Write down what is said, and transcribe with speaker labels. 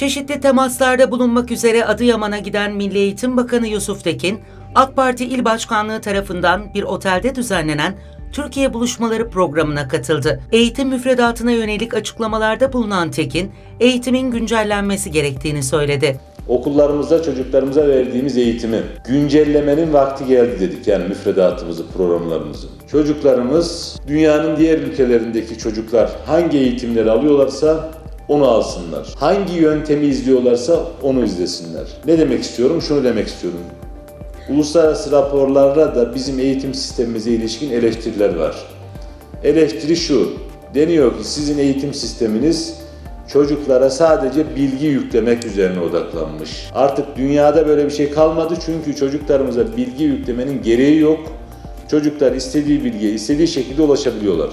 Speaker 1: Çeşitli temaslarda bulunmak üzere Adıyaman'a giden Milli Eğitim Bakanı Yusuf Tekin, AK Parti İl Başkanlığı tarafından bir otelde düzenlenen Türkiye Buluşmaları programına katıldı. Eğitim müfredatına yönelik açıklamalarda bulunan Tekin, eğitimin güncellenmesi gerektiğini söyledi.
Speaker 2: Okullarımızda çocuklarımıza verdiğimiz eğitimi güncellemenin vakti geldi dedik yani müfredatımızı, programlarımızı. Çocuklarımız dünyanın diğer ülkelerindeki çocuklar hangi eğitimleri alıyorlarsa onu alsınlar. Hangi yöntemi izliyorlarsa onu izlesinler. Ne demek istiyorum? Şunu demek istiyorum. Uluslararası raporlarda da bizim eğitim sistemimize ilişkin eleştiriler var. Eleştiri şu, deniyor ki sizin eğitim sisteminiz çocuklara sadece bilgi yüklemek üzerine odaklanmış. Artık dünyada böyle bir şey kalmadı çünkü çocuklarımıza bilgi yüklemenin gereği yok. Çocuklar istediği bilgiye istediği şekilde ulaşabiliyorlar.